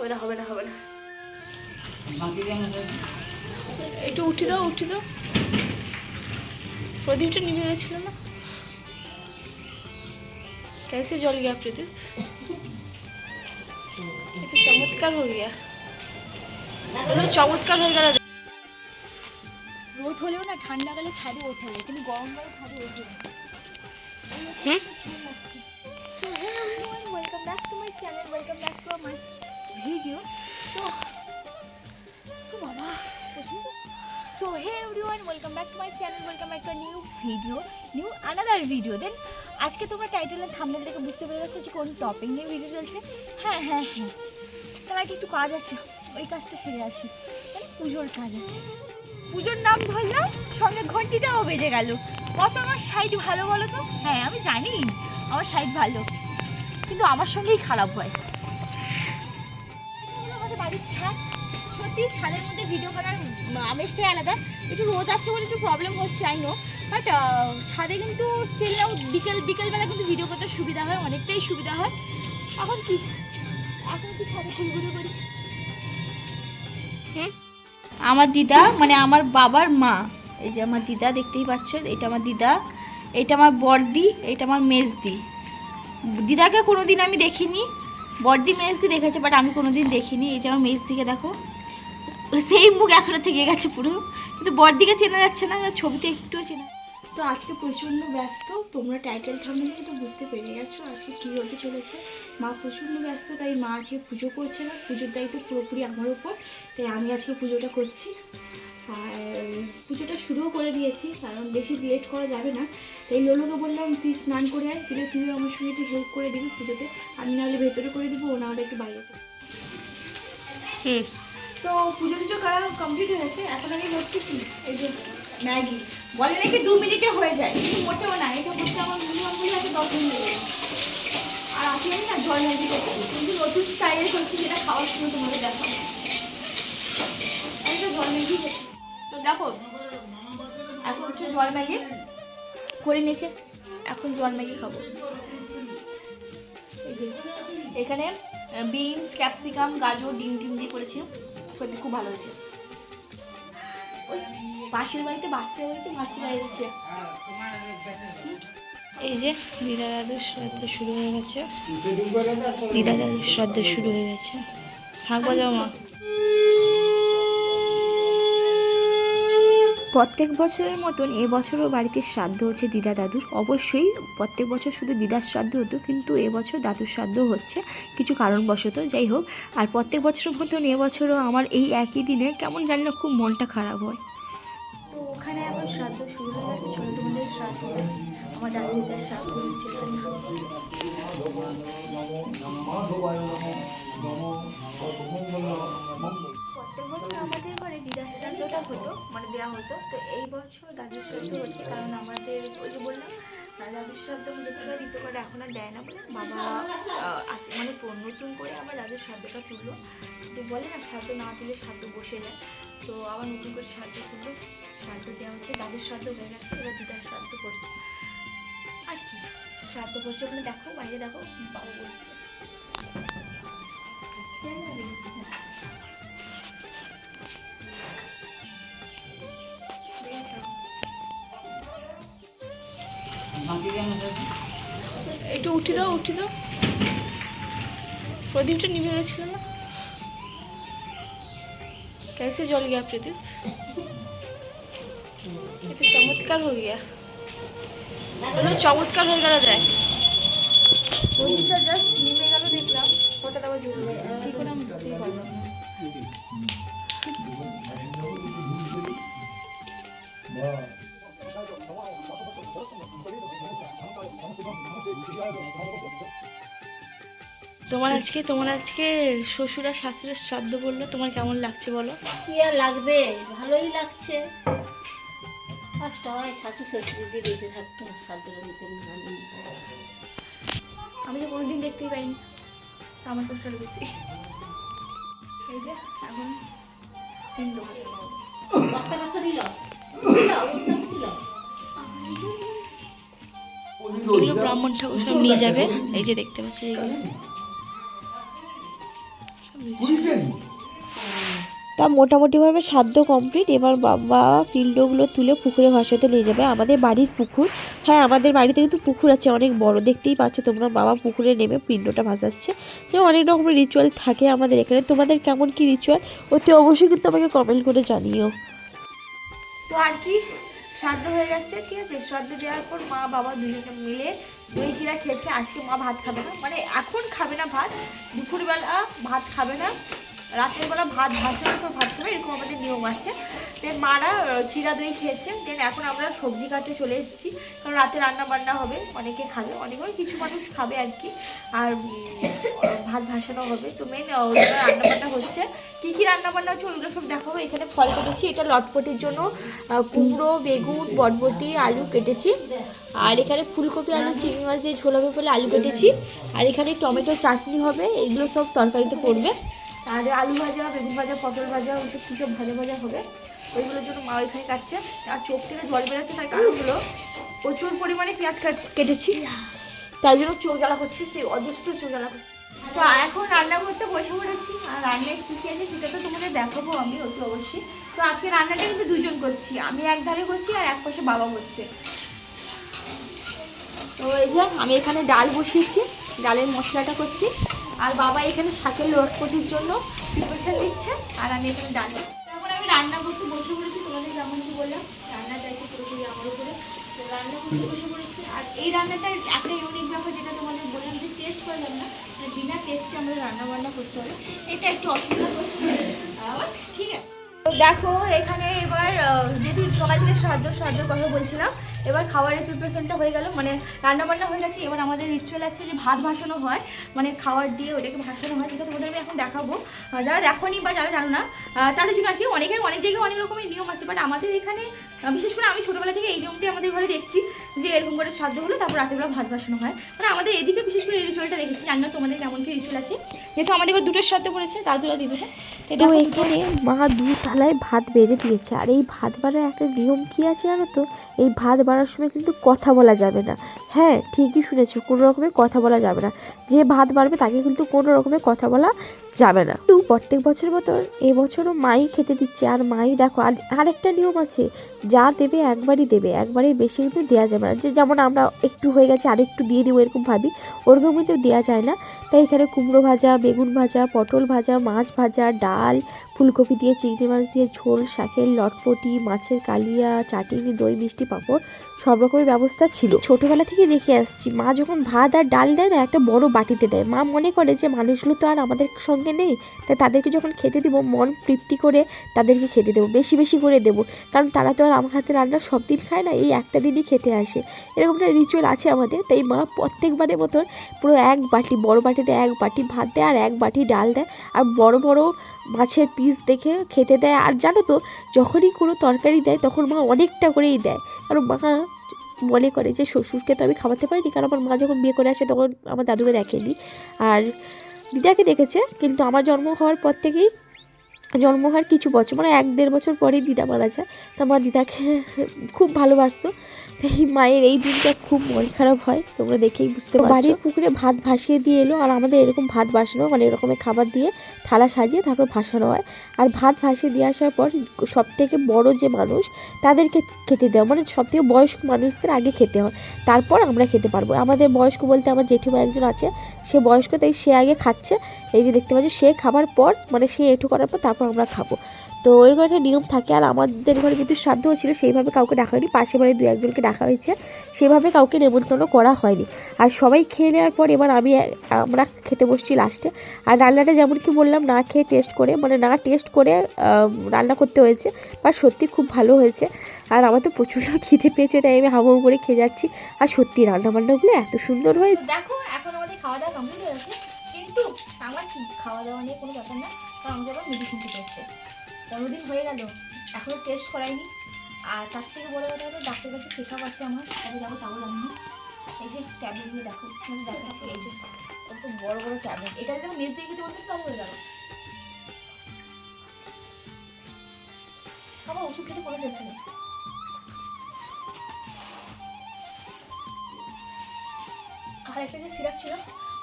হবে না হবে না হবে না বাকি দিয়ে আমরা একটু উঠি দাও উঠি দাও প্রদীপটা নিভে গেছিল না कैसे जल गया प्रदीप ये तो चमत्कार हो गया বলো চমৎকার হয়ে গেল রোদ হলেও না ঠান্ডা কালে ছাদে ওঠা যায় কিন্তু গরমকালে ছাদে ওঠে না হুম So hey everyone, welcome back to my channel, So, oh বাবা। So hey everyone, welcome back to my channel, welcome back to a new video, new another video. Then আজকে তোমরা টাইটেল আর থাম্বনেল দেখে বুঝতে পেরে গেছো যে কোন টপিক নিয়ে ভিডিও চলছে। হ্যাঁ হ্যাঁ হ্যাঁ। তার আগে একটু কাজ আছে। ওই কাজটা সেরে আসি। মানে পুজোর কাজ আছে। পুজোর নাম ধরলাম সঙ্গে ঘন্টিটাও বেজে গেল। কত আমার সাইড ভালো বলো তো? হ্যাঁ আমি জানি। আমার সাইড ভালো। কিন্তু আমার সঙ্গেই খারাপ হয়। বাড়ির ছাদ। সত্যি ছাদের মধ্যে ভিডিও করার আমেজটাই আলাদা। একটু রোদ আছে বলে একটু প্রবলেম হচ্ছে আই নো বাট ছাদে কিন্তু স্টিল বিকেল, বিকেলবেলা কিন্তু ভিডিও করতে সুবিধা হয়, অনেকটাই সুবিধা হয়। এখন কি? এখন কি ছাদে ঘুরঘুরি করি? আমার দিদা মানে আমার বাবার মা, এই যে আমার দিদা দেখতেই পাচ্ছ, এটা আমার দিদা, এটা আমার বড়দি এটা আমার মেজদি। দিদাকে কোনো দিন আমি দেখিনি। বড়দি মেজদি দেখেছে বাট আমি কোনোদিন দেখিনি। এই যে আমার মেজদিকে দেখো। সেই মুখ এখনও থেকে গেছে পুরো। কিন্তু বড়দিকে চেনা যাচ্ছে না ছবিতে একটুও চেনা তো আজকে প্রচণ্ড ব্যস্ত। তোমরা টাইটেল থামলে কিন্তু বুঝতে পেরে গেছো আজকে কী হতে চলেছে। মা প্রচণ্ড ব্যস্ত, তাই মা আজকে পুজো করছে না। পুজোর দায়িত্ব পুরোপুরি আমার উপর। তাই আমি আজকে পুজোটা করছি। আর পুজোটা শুরুও করে দিয়েছি কারণ বেশি লেট করা যাবে না। তাই লোলোকে বললাম তুই স্নান করে আয় কিন্তু তুইও আমার সঙ্গে একটু হেল্প করে দিবি পুজোতে। আমি নাহলে ভেতরে করে দিব ও নাহলে একটু বাইরে করে তো পুজো টুজো করা কমপ্লিট হয়েছে এখন আমি হচ্ছে কি? এই যে ম্যাগি। বলে নাকি দু মিনিটে হয়ে যায় কিন্তু মোটেও না এটা করতে আমার মিনিমাম বলে আছে দশ মিনিট। আর আমি না জল ম্যাগি করছি কিন্তু নতুন স্টাইলে করছি যেটা খাওয়ার সময় তোমাদের দেখাবো। তো জল ম্যাগি করছি। দেখো, এখন হচ্ছে জল ম্যাগি করে নিয়েছে, এখন জল ম্যাগি খাব। এখানে বিনস, ক্যাপসিকাম, গাজর, ডিম টিম দিয়ে করেছি। সত্যি খুব ভালো হয়েছে। পাশের বাড়িতে বাচ্চা হয়েছে মাসিরা এসছে। এই যে, দিদা দাদুর শ্রাদ্ধ শুরু হয়ে গেছে। দিদা দাদুর শ্রাদ্ধ শুরু হয়ে গেছে। শাক বাজাও মা। প্রত্যেক বছরের মতন এবছরও বাড়িতে শ্রাদ্ধ হচ্ছে দিদা দাদুর। অবশ্যই প্রত্যেক বছর শুধু দিদার শ্রাদ্ধ হতো, কিন্তু এবছর দাদুর শ্রাদ্ধ হচ্ছে। কিছু কারণবশত, যাই হোক, আর প্রত্যেক বছরের মতন এবছরও আমার এই একই দিনে কেমন জানি না খুব মনটা খারাপ হয়। ওখানে আবার শ্রাদ্ধ শুরু হয়ে গেছে শ্রাদ্ধ আমার দাদু দিদার শ্রাদ্ধ হচ্ছে হতো তো এই বছর দাদুর শ্রাদ্ধ হচ্ছে, কারণ আমাদের ওই যে বললাম দাদুর শ্রাদ্ধ পারে দিতে পারে, এখন আর দেয় না বলে বাবা আছে মানে নতুন করে আবার দাদুর শ্রাদ্ধটা তুললো। তো বলে না, শ্রাদ্ধ না তুলে শ্রাদ্ধ বসে যায়। তো আবার নতুন করে শ্রাদ্ধ তুললো। শ্রাদ্ধ দেওয়া হচ্ছে দাদুর শ্রাদ্ধ হয়ে গেছে, এবার দিদার শ্রাদ্ধ করছে। আর কি? শ্রাদ্ধ করছে ওখানে দেখো, বাইরে দেখো, বাবা বলছে। একটু উঠি দাও উঠি দাও প্রদীপটা নিভে গেছিল না कैसे जल गया प्रदीप ये तो चमत्कार हो गया বলো চমৎকার হয়ে গেল দেখ প্রদীপটা জাস্ট নেমে গেল দেখলাম হঠাৎ আবার জ্বলবে কি করে আমি বুঝতেই পারলাম না তোমার আজকে তোমার আজকে শ্বশুর আর শাশুড়ের শ্রাদ্ধ বলল, তোমার কেমন লাগছে বলো? কি আর লাগবে? ভালোই লাগছে। কষ্ট হয় শাশু শ্বশুর দিয়ে বেঁচে থাকতো সাদ্যটা দিতে আমি তো কোনোদিন দেখতেই পাইনি, আমার কষ্ট বেশি এই যে, এখন পিণ্ড করতে হবে। বস্তাটা সরিয়ে দাও সরিয়ে এগুলো ব্রাহ্মণ ঠাকুর সব নিয়ে যাবে। এই যে দেখতে পাচ্ছ এগুলো। তা মোটামুটিভাবে সাধ্য কমপ্লিট এবার বাবা পিণ্ডগুলো তুলে পুকুরে ভাসাতে নিয়ে যাবে। আমাদের বাড়ির পুকুর। হ্যাঁ আমাদের বাড়িতে কিন্তু পুকুর আছে অনেক বড়। দেখতেই পাচ্ছ তোমরা বাবা পুকুরে নেমে পিণ্ডটা ভাসাচ্ছে। যে অনেক রকমের রিচুয়াল থাকে আমাদের এখানে। তোমাদের কেমন কি রিচুয়াল অতি অবশ্যই কিন্তু আমাকে কমেন্ট করে জানিও। তো আর কি? শ্রাদ্ধ হয়ে গেছে, ঠিক আছে? শ্রাদ্ধ দেওয়ার পর মা, বাবা দুজনে মিলে দই চিরা খেয়েছে। আজকে মা ভাত খাবে না। মানে এখন খাবে না ভাত, দুপুরবেলা ভাত খাবে না রাতের বেলা ভাত ভাসের পর ভাত খাবে, এরকম আমাদের নিয়ম আছে। দেন মারা চিরা দই খেয়েছে দেন এখন আমরা সবজি কাটতে চলে এসেছি। কারণ রাতে রান্না বান্না হবে, অনেকে খাবে, অনেক কিছু মানুষ খাবে আর কি। আর ভাত ভাসানো হবে। তো মেন রান্না বান্না হচ্ছে। কী কী রান্না বান্না হচ্ছে ওইগুলো সব দেখাবো। এখানে ফল কেটেছি, এটা লটপটির জন্য কুমড়ো, বেগুন, বটবটি, আলু কেটেছি। আর এখানে ফুলকপি, আলু, চিংড়ি মাছ দিয়ে ঝোল হবে বলে আলু কেটেছি। আর এখানে টমেটো চাটনি হবে, এগুলো সব তরকারিতে পড়বে। আর আলু ভাজা, বেগুন ভাজা, পটল ভাজা ওইসব কী সব ভাজা ভাজা হবে? ওইগুলোর জন্য মা ওইখানে কাটছে। আর চোখ থেকে জল বেরোচ্ছে, তার কারণ হলো প্রচুর পরিমাণে পেঁয়াজ কাট- কেটেছি। তাই জন্য চোখ জ্বালা করছে, সেই অজস্র চোখ জ্বালা করছে। তো এখন রান্না করতে বসে পড়েছি। আর রান্নায় কী কী আছে সেটা তো তোমাদের দেখাবো আমি, অতি অবশ্যই। তো আজকে রান্নাটা কিন্তু দুজন করছি। আমি এক ধারে করছি আর এক পাশে বাবা করছে। তো এই যে আমি এখানে ডাল বসিয়েছি, ডালের মশলাটা করছি। আর বাবা এখানে শাকের লটপটির জন্য প্রিপারেশন দিচ্ছে, আর আমি এখানে ডাল কি বললাম? রান্নার দায়িত্ব পুরোপুরি আমার উপরে। তো রান্না করতে বসে পড়েছি। আর এই রান্নাটার একটা ইউনিক ব্যাপার যেটা তোমাদের বললাম যে টেস্ট করলাম না বিনা টেস্টে আমাদের রান্না বান্না করতে হবে। এটা একটু অসুবিধা হচ্ছে। ঠিক আছে। দেখো, এখানে এবার যেহেতু সবাই থেকে সাহায্য সাহায্য কথা বলছিলাম এবার খাবারের প্রিপারেশনটা হয়ে গেল মানে রান্না বান্না হয়ে গেছে এবার আমাদের রিচুয়াল আছে যে ভাত ভাসানো হয় মানে খাবার দিয়ে ওটাকে ভাসানো হয় সেটা তোমাদের আমি এখন দেখাবো। যারা দেখোনি বা যারা জানো না তাদের জন্য আর কি অনেকে অনেক জায়গায় অনেক রকমের নিয়ম আছে বাট আমাদের এখানে বিশেষ করে আমি ছোটোবেলা থেকে এই নিয়মটি আমাদের ঘরে দেখছি যে এরকম করে শ্রাদ্ধ হলো তারপর রাতেরবেলা ভাত ভাসানো হয়। মানে আমাদের এদিকে বিশেষ করে এই রিচুয়ালটা দেখেছি জানি না তোমাদের কেমন কি রিচুয়াল আছে। যেহেতু আমাদের এবার দুটোর শ্রাদ্ধ পড়েছে দাদুরা দিদুরা। তো এখানে মা দু থালায় ভাত বেড়ে দিয়েছে আর এই ভাত বাড়ার একটা নিয়ম কি আছে জানো তো? এই ভাত বাড়ার সময় কিন্তু কথা বলা যাবে না। হ্যাঁ ঠিকই শুনেছো, কোনো রকমের কথা বলা যাবে না। যে ভাত বাড়বে তাকে কিন্তু কোনো রকমের কথা বলা যাবে না। তো প্রত্যেক বছর মতো এবছরও মাই খেতে দিচ্ছে। আর মাই দেখো, আর আরেকটা নিয়ম আছে, যা দেবে একবারই দেবে, একবারই বেশি কিন্তু দেওয়া যাবে না। যে যেমন আমরা একটু হয়ে গেছে আর একটু দিয়ে দেবো এরকম ভাবি, ওরকম কিন্তু দেওয়া যায় না। তাই এখানে কুমড়ো ভাজা, বেগুন ভাজা, পটল ভাজা, মাছ ভাজা, ডাল, ফুলকপি দিয়ে, চিংড়ি মাছ দিয়ে, ঝোল, শাকের লটপটি, মাছের কালিয়া, চাটনি, দই, মিষ্টি পাঁপড় সব রকমের ব্যবস্থা ছিল। ছোটোবেলা থেকে দেখে আসছি, মা যখন ভাত আর ডাল দেয় না, একটা বড় বাটিতে দেয়। মা মনে করে যে মানুষগুলো তো আর আমাদের সঙ্গে নেই, তাই তাদেরকে যখন খেতে দেবো, মন তৃপ্তি করে তাদেরকে খেতে দেবো, বেশি বেশি করে দেবো। কারণ তারা তো আর আমার হাতে রান্না সব দিন খায় না, এই একটা দিনই খেতে আসে। এরকম একটা রিচুয়াল আছে আমাদের, তাই মা প্রত্যেকবারের মতন পুরো এক বাটি, বড় বাটিতে এক বাটি ভাত দেয় আর এক বাটি ডাল দেয়। আর বড় বড় মাছের পিস দেখে খেতে দেয়। আর জানো তো, যখনই কোনো তরকারি দেয়, তখন মা অনেকটা করেই দেয়। কারণ মা মনে করে যে শ্বশুরকে তো আমি খাওয়াতে পারিনি, কারণ আমার মা যখন বিয়ে করে আসে, তখন আমার দাদুকে দেখেনি। আর দিদাকে দেখেছে, কিন্তু আমার জন্ম হওয়ার পর থেকেই, জন্ম হওয়ার কিছু বছর মানে এক দেড় বছর পরেই দিদা মারা যায়। তো আমার দিদাকে খুব ভালোবাসতো। তাই মায়ের এই দিনটা খুব মন খারাপ হয় তোমরা দেখেই বুঝতে পারছ। বাড়ির পুকুরে ভাত ভাসিয়ে দিয়ে এলো আর আমাদের এরকম ভাত ভাসানো মানে এরকমের খাবার দিয়ে থালা সাজিয়ে তারপর ভাসানো হয়। আর ভাত ভাসিয়ে দিয়ে আসার পর সব থেকে বড় যে মানুষ তাদেরকে খেতে দেওয়া মানে সব থেকে বয়স্ক মানুষদের আগে খেতে হয়। তারপর আমরা খেতে পারব। আমাদের বয়স্ক বলতে আমার জেঠিমা একজন আছে সে বয়স্ক তাই সে আগে খাচ্ছে। এই যে দেখতে পাচ্ছ সে খাবার পর মানে সে এটু করার পর তারপর আমরা খাব। তো এরকম একটা নিয়ম থাকে। আর আমাদের ঘরে যেহেতু শ্রাদ্ধ ছিল, সেইভাবে কাউকে ডাকা হয়নি। পাশে বাড়ি দু একজনকে ডাকা হয়েছে। সেভাবে কাউকে নেমন্তন্ন করা হয়নি। আর সবাই খেয়ে নেওয়ার পর এবার আমি, আমরা খেতে বসছি লাস্টে আর রান্নাটা যেমন কি বললাম, না খেয়ে টেস্ট করে মানে না টেস্ট করে রান্না করতে হয়েছে। বা সত্যি খুব ভালো হয়েছে। আর আমার তো প্রচণ্ড খিদে পেয়েছে, তাই আমি হাবু করে খেয়ে যাচ্ছি। আর সত্যি রান্না বান্নাগুলো এত সুন্দর হয়েছে দেখো, এখন আমাদের খাওয়া দাওয়া কমপ্লিট হয়ে গেছে। কিন্তু আমার খাওয়া দাওয়া নিয়ে কোনো ব্যাপার না। কারণ আমাকে আবার মেডিসিন খেতে হচ্ছে। পনেরো দিন হয়ে গেল এখনও টেস্ট করাইনি। আর তার থেকে বলে কথা হলো ডাক্তারের কাছে চেক আপ আছে আমার কবে যাব তাও জানি না। এই যে ট্যাবলেটগুলো দেখো দেখাচ্ছি, এই যে কত বড় বড় ট্যাবলেট এটা যদি মেজ দিয়ে খেতে বলতে তাও হয়ে গেল। আমার ওষুধ খেতে কোনো টেনশন নেই। আর একটা যে সিরাপ ছিল,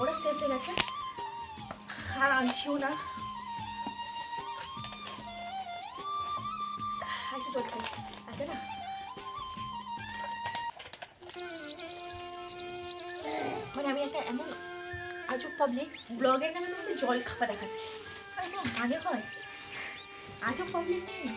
ওটা শেষ হয়ে গেছে। আর আনছিও না। আছে না মানে আমি একটা এমন আজব পাবলিক ব্লগের নামে তোমাদের জল খাওয়া দেখাচ্ছি। কোনো মানে হয়। আজব পাবলিক নেই।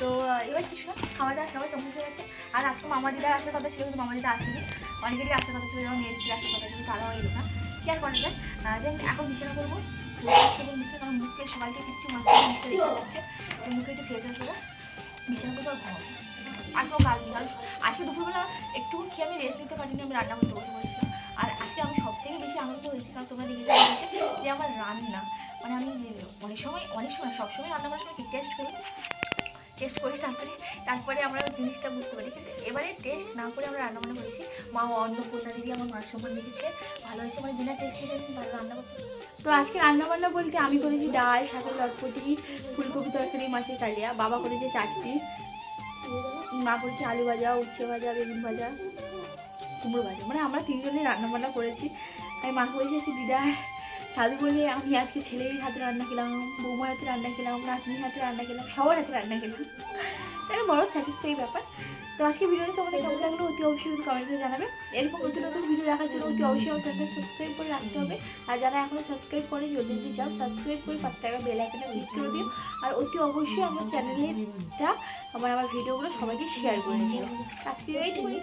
তো এবার কিছু না খাওয়া দাওয়া সবাই কমপ্লিট হয়ে গেছে। আর আজকে মামা দিদার আসার কথা ছিল, কিন্তু মামা দিদা আসেনি। অনেকেরই আসার কথা ছিল যেমন মেয়েদের আসার কথা ছিল, তারাও এলো না। কি আর করা যায়? দেন এখন বিছানা করব মুখে কারণ মুখে থেকে কিচ্ছু মাথায় মুখে রেখে যাচ্ছে। মুখে একটু ফেস করব। বিছানা করতে ঘুমাবো আর কোনো কাজ নেই আজকে দুপুরবেলা একটু খেয়ে আমি রেস্ট নিতে পারিনি, আমি রান্না করতে বসে পড়েছিলাম। আর আজকে আমি সব থেকে বেশি আনন্দ হয়েছি, কারণ তোমরা দেখেছ যে আমার রান্না মানে আমি অনেক সময় অনেক সময় সবসময় রান্না করার সময় টেস্ট করি। টেস্ট করি তারপরে তারপরে আমরা জিনিসটা বুঝতে পারি। কিন্তু এবারে টেস্ট না করে আমরা রান্না বান্না করেছি। মা অন্নপূর্ণা দেবী আমার মার সম্মান রেখেছে ভালো হয়েছে মানে বিনা টেস্টে আমি ভালো রান্না করতে তো আজকে রান্না বান্না বলতে আমি করেছি ডাল সাথে লটপটি, ফুলকপি তরকারি, মাছের কালিয়া। বাবা করেছে চাটনি। মা করেছে আলু ভাজা, উচ্ছে ভাজা, বেগুন ভাজা, কুমড়ো ভাজা। মানে আমরা তিনজনেই রান্না বান্না করেছি। তাই মা করেছে হচ্ছে দিদা দাদু বলে আমি আজকে ছেলের হাতে রান্না খেলাম, বৌমার হাতে রান্না খেলাম, নাতনির হাতে রান্না খেলাম, সবার হাতে রান্না খেলাম। তাই বড় স্যাটিসফাই ব্যাপার। তো আজকে ভিডিওটা তোমাদের কেমন লাগল অতি অবশ্যই কিন্তু কমেন্ট জানাবে। এরকম নতুন নতুন ভিডিও দেখার জন্য অতি অবশ্যই আমার সাবস্ক্রাইব করে রাখতে হবে। আর যারা এখনও সাবস্ক্রাইব করে যদি যদি চাও সাবস্ক্রাইব করে পাঁচ টাকা বেল আইকনে ক্লিক করে দিও। আর অতি অবশ্যই আমার চ্যানেলেরটা আমার আমার ভিডিওগুলো সবাইকে শেয়ার করে দিও। আজকে এইটুকুনি